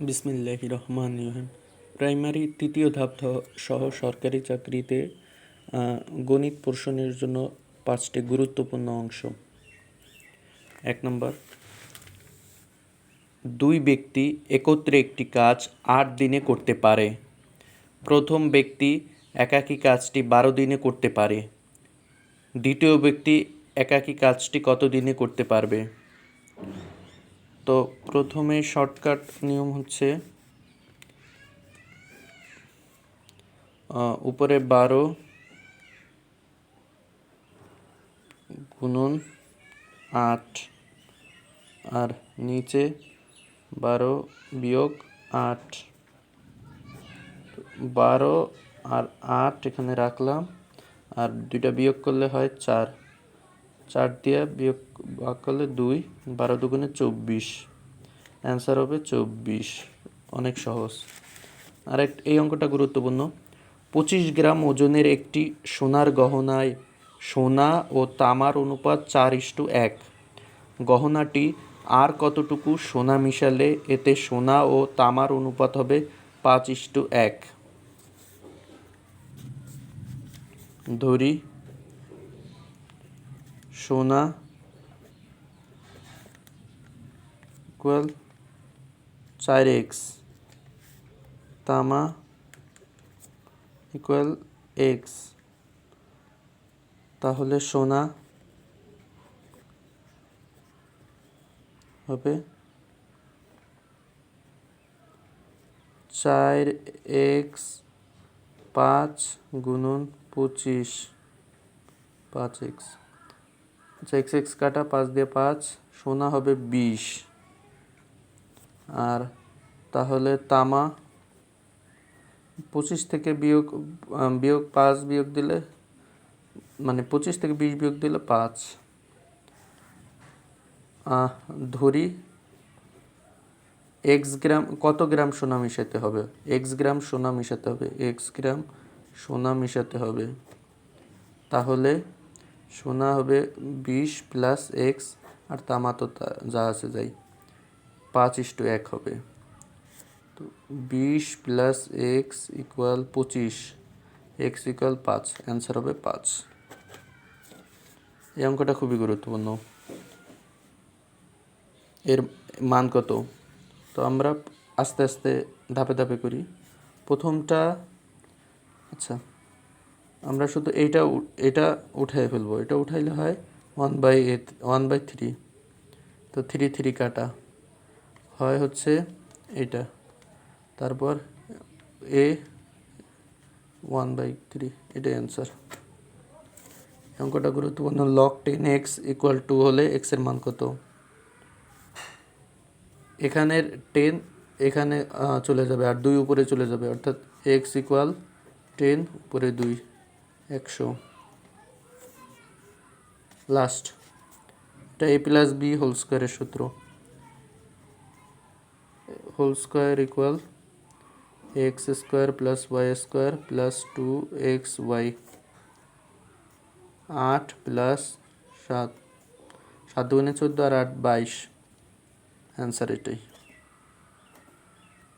বিসমিল্লাহ রহমান রহিম। প্রাইমারি তৃতীয় ধাপ সহ সরকারি চাকরিতে গণিত পোর্শনের জন্য পাঁচটি গুরুত্বপূর্ণ অংশ। এক নম্বর, দুই ব্যক্তি একত্রে একটি কাজ আট দিনে করতে পারে। প্রথম ব্যক্তি একাকী কাজটি বারো দিনে করতে পারে। দ্বিতীয় ব্যক্তি একাকী কাজটি কত দিনে করতে পারবে? তো প্রথমে শর্টকাট নিয়ম হচ্ছে উপরে বারো গুণন আট, আর নিচে বারো বিয়োগ আট। বারো আর আট এখানে রাখলাম, আর দুইটা বিয়োগ করলে হয় চার। চার দিয়ে বিয়োগ ভাগ করলে দুই, বারো দুগুণে চব্বিশ। অ্যান্সার হবে চব্বিশ। অনেক সহজ। আর এক এই অঙ্কটা গুরুত্বপূর্ণ। পঁচিশ গ্রাম ওজনের একটি সোনার গহনায় সোনা ও তামার অনুপাত চার ইস্টু এক। গহনাটি আর কতটুকু সোনা মিশালে এতে সোনা ও তামার অনুপাত হবে পাঁচ ইস্টু এক। ধরি সোনা ইকুয়াল চার এক্স তামা ইকুয়াল এক্স তাহলে সোনা হবে চার এক্স পাঁচ গুণন পঁচিশ, পাঁচ এক্স আচ্ছা এক্স এক্স কাটা পাঁচ দিয়ে পাঁচ, সোনা হবে বিশ। আর তাহলে তামা পঁচিশ থেকে বিয়োগ বিয়োগ পাঁচ বিয়োগ দিলে মানে পঁচিশ থেকে বিশ বিয়োগ দিলে পাঁচ। ধরি এক্স গ্রাম, কত গ্রাম সোনা মিশাতে হবে? এক্স গ্রাম সোনা মিশাতে হবে, এক্স গ্রাম সোনা মিশাতে হবে। তাহলে সোনা হবে বিশ প্লাস এক্স আর তামা তো যা আছে যাই। পাঁচ ইস্টু এক হবে। তো বিশ প্লাস এক্স ইকুয়াল পঁচিশ এক্স ইকুয়াল পাঁচ অ্যান্সার হবে পাঁচ। এই অঙ্কটা খুবই গুরুত্বপূর্ণ। এর মান কত? তো আমরা আস্তে আস্তে ধাপে ধাপে করি। প্রথমটা আচ্ছা। আমরা শুধু এইটা এটা উঠাই ফেলব। এটা উঠাইলে হয় one by A one by three তো থ্রি থ্রি কাটা। হয় হচ্ছে এটা তারপর এ ওয়ান বাই থ্রি এটাই অ্যান্সার অঙ্কটা গুরুত্বপূর্ণ। Log ten X equal two হলে এক্সের মান কত? এখানের টেন এখানে চলে যাবে আর দুই উপরে চলে যাবে। অর্থাৎ এক্স ইকুয়াল টেন উপরে দুই। একশো লাস্ট এটা এ প্লাস বি হোল স্কোয়ারের সূত্র whole square equal X square plus Y square plus two X Y আট প্লাস সাত সাত দুগুণে চোদ্দ আর আট বাইশ অ্যান্সার এটাই